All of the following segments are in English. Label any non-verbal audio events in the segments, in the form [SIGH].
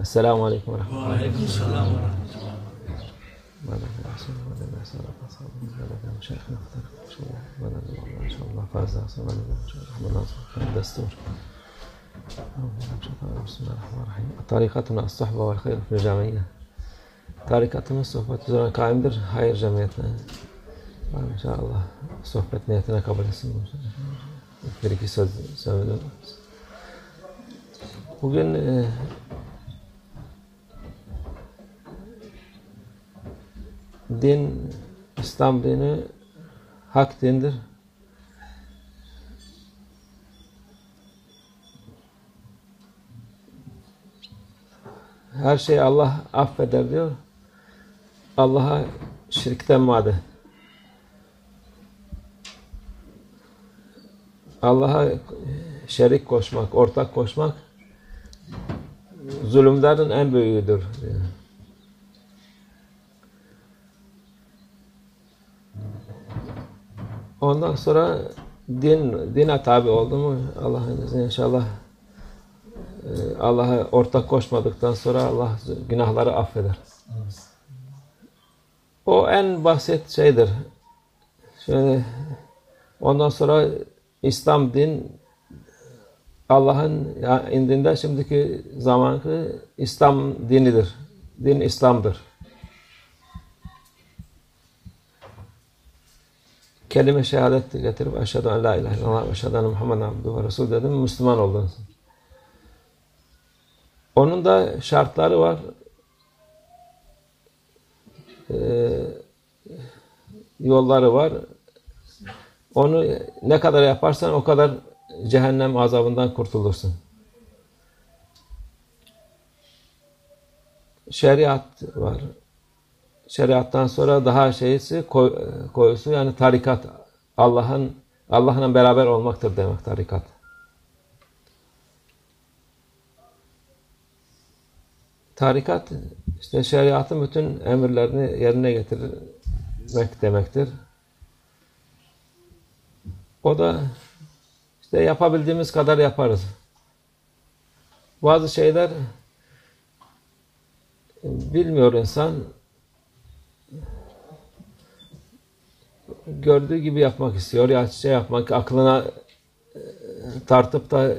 السلام عليكم ورحمة الله. وعليكم السلام ورحمة الله. طريقتنا الصحبة والخير في الجمعية طريقتنا الصحبة. تزورنا در خير جمعيتنا إن شاء الله صحبة نيتنا قبل السنة. فريق سوزن وقلنا din, İslam dini hak dindir. Her şeyi Allah affeder diyor. Allah'a şirkten maden. Allah'a şerik koşmak, ortak koşmak zulümlerin en büyüğüdür. diyor. Ondan sonra din dine tabi oldu mu Allah'ın izniyle inşallah e, Allah'a ortak koşmadıktan sonra Allah günahları affeder. O en basit şeydir. Şöyle ondan sonra İslam din Allah'ın indinde şimdiki zamanki İslam dinidir. Din İslam'dır. Kelime şehadet getirip eşhedü en la ilahe illallah ve eşhedü enne Muhammeden abduhu ve resul dedim Müslüman oldun. Onun da şartları var. Ee, yolları var. Onu ne kadar yaparsan o kadar cehennem azabından kurtulursun. Şeriat var. Şeriattan sonra daha şeysi koy, koyusu yani tarikat. Allah'ın Allah'la beraber olmaktır demek tarikat. Tarikat işte şeriatın bütün emirlerini yerine getirmek demektir. O da işte yapabildiğimiz kadar yaparız. Bazı şeyler bilmiyor insan gördüğü gibi yapmak istiyor. Ya şey yapmak aklına e, tartıp da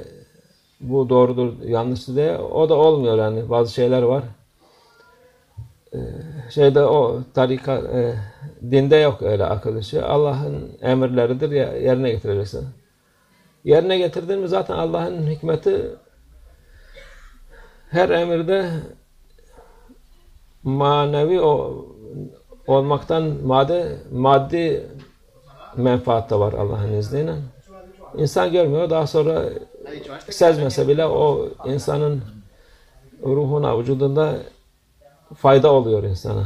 bu doğrudur yanlıştır diye o da olmuyor yani. Bazı şeyler var. E, şeyde o tarika e, dinde yok öyle akıl işi. Allah'ın emirleridir yerine getireceksin. Yerine getirdin mi zaten Allah'ın hikmeti her emirde manevi o olmaktan madde maddi menfaat da var Allah'ın izniyle. İnsan görmüyor. Daha sonra sezmese bile o insanın ruhuna, vücudunda fayda oluyor insana.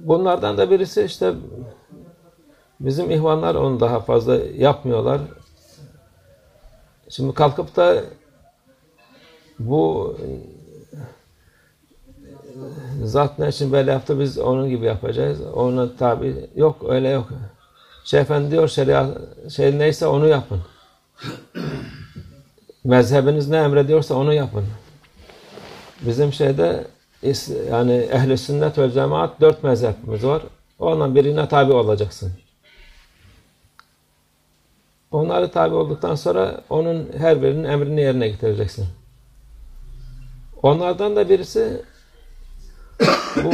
Bunlardan da birisi işte bizim ihvanlar onu daha fazla yapmıyorlar. Şimdi kalkıp da bu zat ne için böyle yaptı biz onun gibi yapacağız. Ona tabi yok öyle yok. Şeyh Efendi diyor şeriat şey neyse onu yapın. [CLEARS THROAT] Mezhebiniz ne emrediyorsa onu yapın. Bizim şeyde yani ehli sünnet ve cemaat dört mezhebimiz var. Ondan birine tabi olacaksın. Onları tabi olduktan sonra onun her birinin emrini yerine getireceksin. Onlardan da birisi bu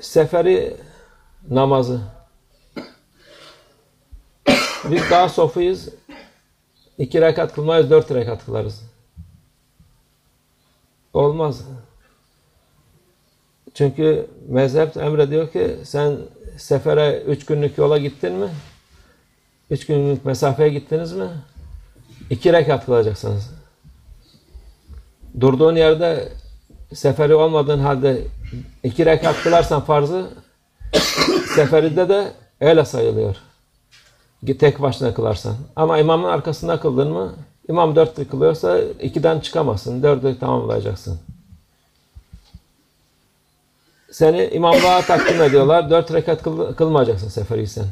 seferi namazı. Biz daha sofuyuz. İki rekat kılmayız, dört rekat kılarız. Olmaz. Çünkü mezhep emrediyor ki sen sefere üç günlük yola gittin mi? Üç günlük mesafeye gittiniz mi? İki rekat kılacaksınız. Durduğun yerde seferi olmadığın halde iki rekat kılarsan farzı seferinde de öyle sayılıyor. Tek başına kılarsan. Ama imamın arkasında kıldın mı imam dört kılıyorsa ikiden çıkamazsın. Dördü tamamlayacaksın. Seni imamlığa takdim ediyorlar. Dört rekat kıl, kılmayacaksın seferiysen.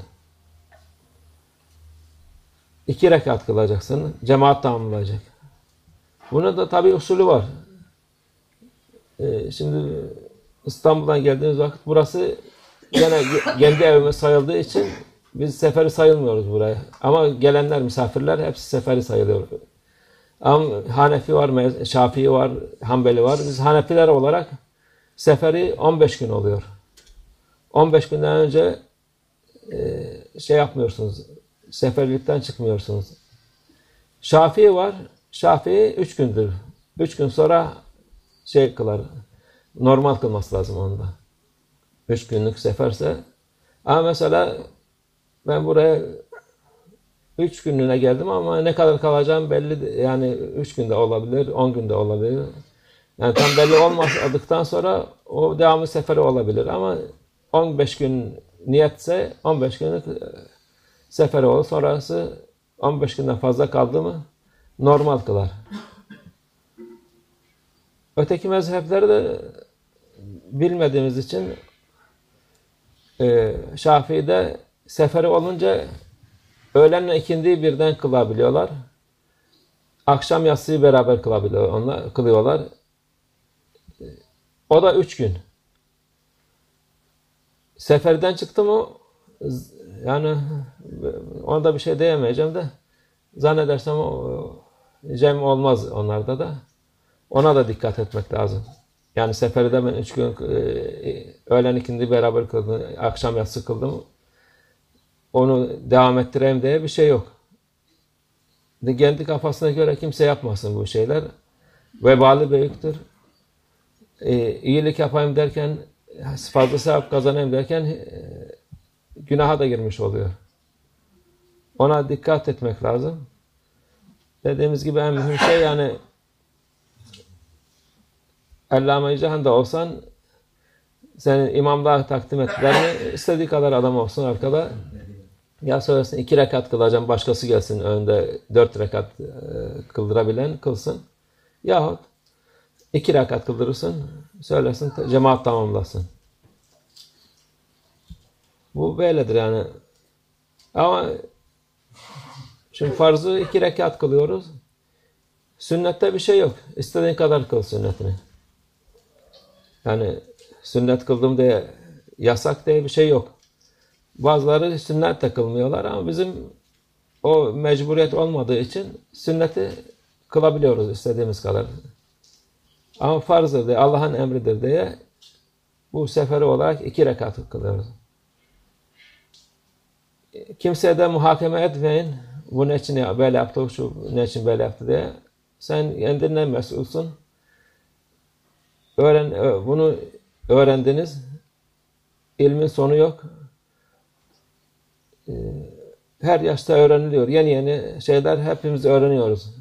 İki rekat kılacaksın. Cemaat tamamlayacak. Bunun da tabii usulü var. Ee, şimdi İstanbul'dan geldiğimiz vakit burası gene kendi evime sayıldığı için biz seferi sayılmıyoruz buraya. Ama gelenler, misafirler hepsi seferi sayılıyor. Ama Hanefi var, Şafii var, Hanbeli var. Biz Hanefiler olarak seferi 15 gün oluyor. 15 günden önce e, şey yapmıyorsunuz, seferlikten çıkmıyorsunuz. Şafii var, Şafii 3 gündür. 3 gün sonra şey kılar, normal kılması lazım onda. 3 günlük seferse. Ama mesela ben buraya üç günlüğüne geldim ama ne kadar kalacağım belli yani üç günde olabilir, on günde olabilir. Yani tam belli olmadıktan sonra o devamlı seferi olabilir ama 15 gün niyetse 15 günlük seferi olur. Sonrası 15 günden fazla kaldı mı normal kılar. Öteki mezhepleri de bilmediğimiz için e, Şafii'de seferi olunca öğlenle ikindiyi birden kılabiliyorlar. Akşam yatsıyı beraber kılabiliyor, onlar, kılıyorlar. O da üç gün. Seferden çıktı mı yani ona da bir şey diyemeyeceğim de zannedersem o, cem olmaz onlarda da. Ona da dikkat etmek lazım. Yani seferde ben üç gün e, öğlen ikindi beraber kıldım, akşam yatsı kıldım. Onu devam ettireyim diye bir şey yok. Kendi kafasına göre kimse yapmasın bu şeyler. Vebali büyüktür. E, iyilik yapayım derken, fazla sevap kazanayım derken e, günaha da girmiş oluyor. Ona dikkat etmek lazım. Dediğimiz gibi en mühim şey yani Allame-i Cihan'da olsan senin imamlığa takdim ettiler istediği kadar adam olsun arkada ya söylesin iki rekat kılacağım başkası gelsin önde dört rekat e, kıldırabilen kılsın yahut iki rekat kıldırırsın söylesin cemaat tamamlasın. Bu böyledir yani. Ama şimdi farzı iki rekat kılıyoruz. Sünnette bir şey yok. İstediğin kadar kıl sünnetini. Yani sünnet kıldım diye yasak diye bir şey yok. Bazıları sünnet de kılmıyorlar ama bizim o mecburiyet olmadığı için sünneti kılabiliyoruz istediğimiz kadar. Ama farzdır diye, Allah'ın emridir diye bu seferi olarak iki rekat kılıyoruz. Kimseye de muhakeme etmeyin. Bu ne için böyle yaptı, şu ne için böyle yaptı diye. Sen kendinden mesulsun. Öğren, bunu öğrendiniz. İlmin sonu yok. Ee, her yaşta öğreniliyor. Yeni yeni şeyler hepimiz öğreniyoruz.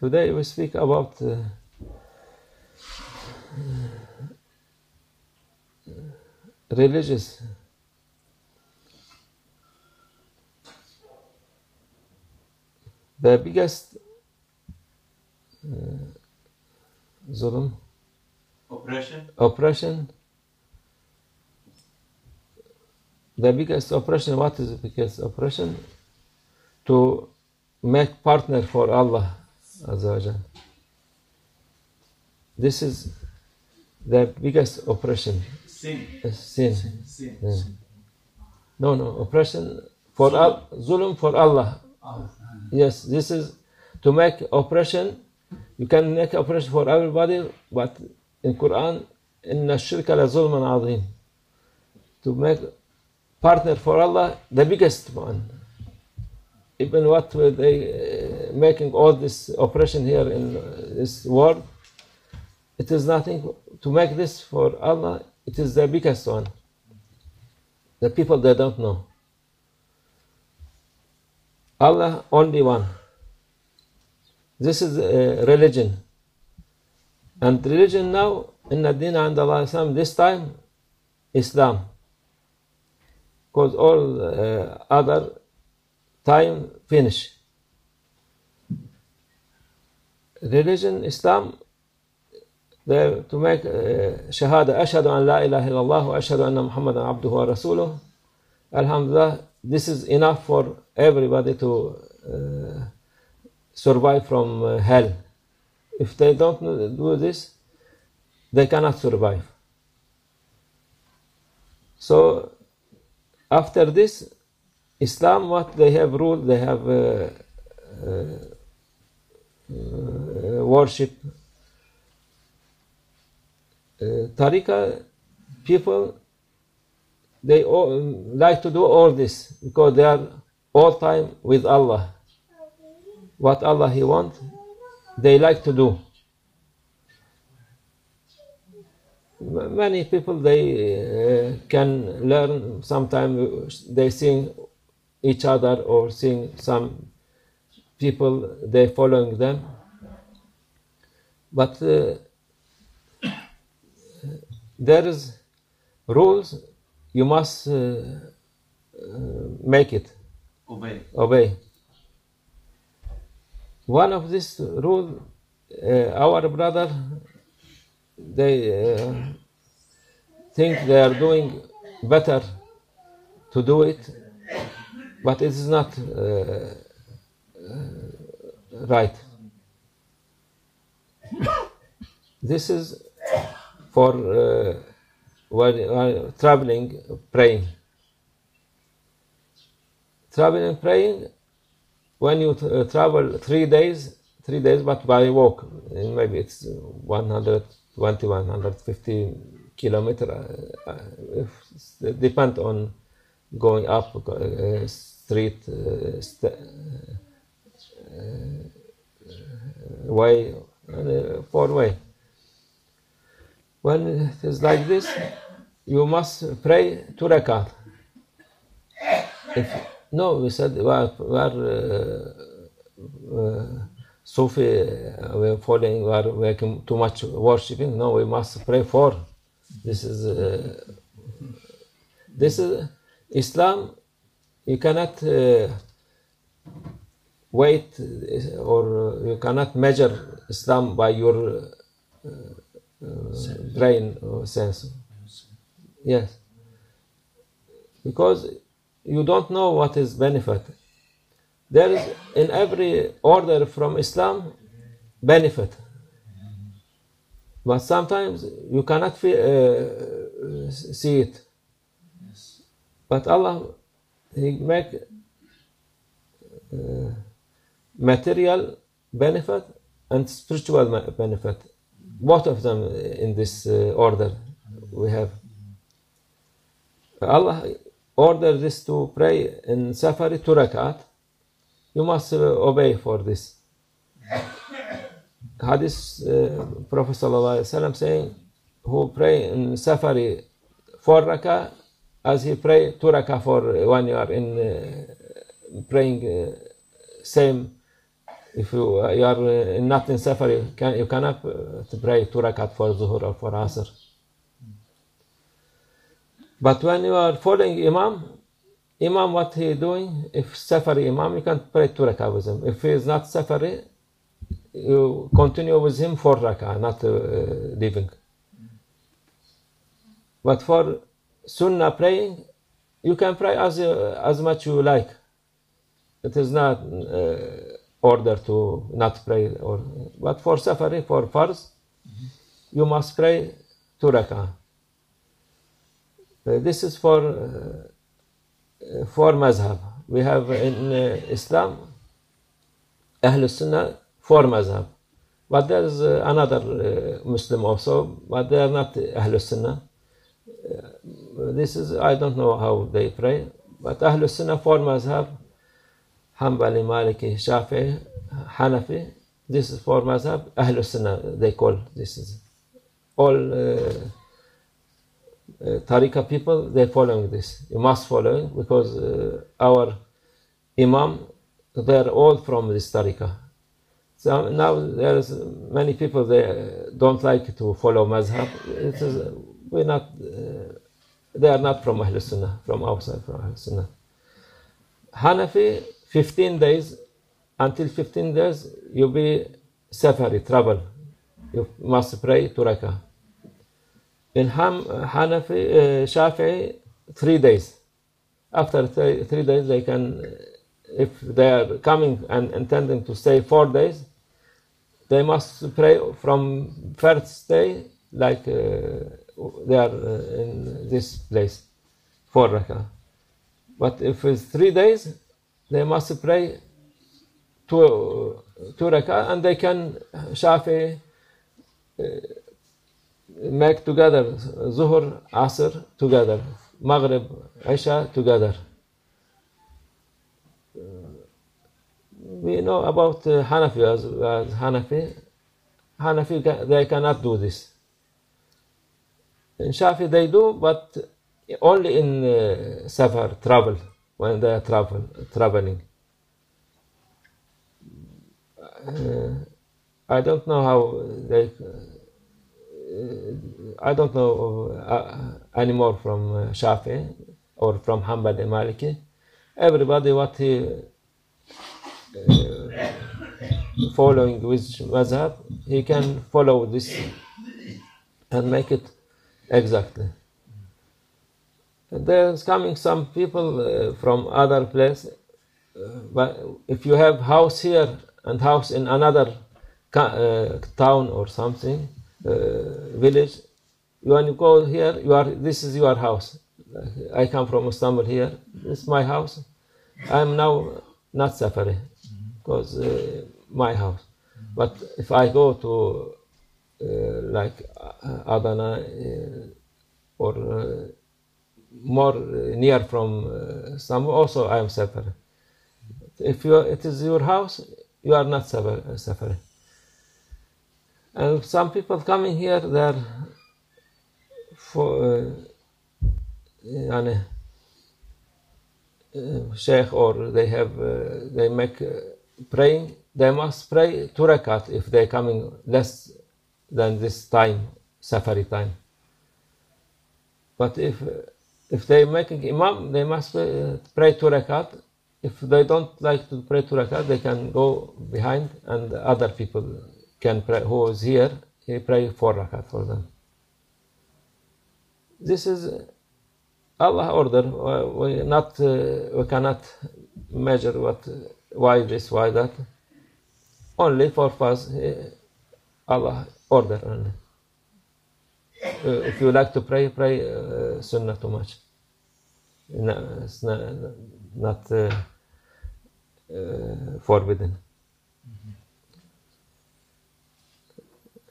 Today we speak about uh, religious the biggest zulm? Oppression. oppression? The biggest oppression what is the biggest oppression? To make partner for Allah Azza this is the biggest oppression. Sin. uh, sin. Sin. Yeah. no no oppression for al zulm for Allah. Yes this is to make oppression you can make oppression for everybody but in Quran إن الشرك لظلم عظيم to make partner for Allah the biggest one even what were they uh, making all this oppression here in uh, this world it is nothing to make this for Allah it is the biggest one the people they don't know Allah only one this is uh, religion. And religion now in din and Allah Islam this time Islam. Because all uh, other time finish. Religion Islam they, to make uh, shahada ashhadu an la ilaha illallah wa ashhadu anna muhammadan abduhu wa rasuluh. Alhamdulillah this is enough for everybody to uh, survive from uh, hell. If they don't do this, they cannot survive. So after this, Islam, what they have ruled, they have uh, uh, uh, worship. Uh, Tariqa people, they all, like to do all this because they are all time with Allah. What Allah He wants, they like to do. Many people they uh, can learn. Sometimes they sing each other or sing some people they following them. But uh, there is rules. You must uh, uh, make it Obey. obey. One of this rule, uh, our brother, they uh, think they are doing better to do it, but it is not uh, uh, right. This is for uh, traveling, praying. Traveling, praying, when you uh, travel three days, three days, but by walk, and maybe it's 120, 150 kilometer. Uh, uh, it depend on going up uh, street, uh, st- uh, way, uh, four way. When it is like this, you must pray two rakat. If no, we said we are, we are uh, uh, Sufi, uh, we are following, we are making too much worshipping. No, we must pray for. This is uh, this is Islam. You cannot uh, wait uh, or you cannot measure Islam by your brain or sense. Yes, because you don't know what is benefit. There is in every order from Islam benefit, but sometimes you cannot fe- uh, see it. But Allah, He make uh, material benefit and spiritual benefit, both of them in this uh, order we have. Allah order this to pray in Safari two rakat. You must uh, obey for this. Hadith uh, Prophet wasallam saying, who pray in Safari four rakat, as he pray two for when you are in uh, praying uh, same. If you, uh, you are uh, not in Safari, can, you cannot pray two rakat for Zuhur or for Asr. But when you are following Imam, Imam what he doing? If Safari Imam, you can pray two rakah with him. If he is not Safari, you continue with him for rakah, not uh, leaving. But for Sunnah praying, you can pray as uh, as much you like. It is not uh, order to not pray. Or but for Safari, for Farz, you must pray two rakah. Uh, this is for uh, uh, for mazhab. We have in Islam Ahl Sunnah four mazhab, but there is another Muslim also, but they are not Ahl Sunnah. This is I don't know how they pray, but Ahl Sunnah four mazhab: Hanbali, Maliki, Shafi, Hanafi. This is four mazhab. Ahl Sunnah they call this is all. Uh, Tariqa people, they're following this. You must follow because uh, our Imam, they're all from this Tariqa. So now there's many people they don't like to follow Mazhab. It is, uh, we're not, uh, they are not from Ahl Sunnah, from outside from Ahl Sunnah. Hanafi, 15 days, until 15 days, you be Safari, travel. You must pray two rakah. In Ham, Hanafi, uh, Shafi'i, three days. After three, three days, they can if they are coming and intending to stay four days, they must pray from first day like uh, they are uh, in this place, four rakah. But if it's three days, they must pray two, two rakah and they can Shafi uh, make together Zuhur, Asr together, Maghrib, Isha together. we know about uh, Hanafi as, as Hanafi. Hanafi, they cannot do this. In Shafi they do, but only in uh, safar, travel, when they are travel, traveling. Uh, I don't know how they. I don't know uh, anymore from uh, Shafi or from Hanbali Maliki. Everybody what he uh, following which mazhab, he can follow this and make it exactly. There's coming some people uh, from other place, uh, but if you have house here and house in another uh, town or something, village, when you go here, you are this is your house. I come from Istanbul here. This is my house. I am now not Safari because uh, my house. But if I go to uh, like uh, Adana uh, or uh, more uh, near from uh, some, also I am Safari. If you, it is your house, you are not Safari. Safari. And some people coming here, they are for uh, يعني, uh, sheikh or they have uh, they make uh, praying they must pray two rakat if they coming less than this time safari time but if if they making imam they must uh, pray two rakat if they don't like to pray two rakat they can go behind and other people can pray who is here he pray four rakat for them this is Allah order. We not uh, we cannot measure what why this why that. Only for us Allah order only. Uh, if you like to pray, pray uh, sunnah too much. No, it's not, not uh, uh, forbidden.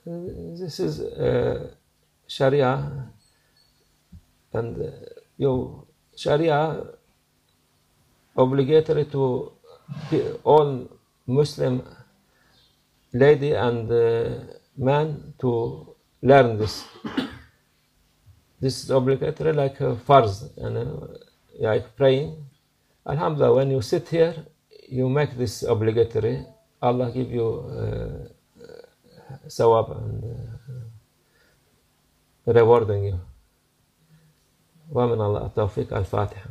This is uh, Sharia and uh, your Sharia obligatory to all Muslim lady and uh, man to learn this. This is obligatory like uh, farz and uh, like praying. Alhamdulillah, when you sit here, you make this obligatory. Allah give you uh, ثواب ريوردنج ومن الله التوفيق الفاتحة.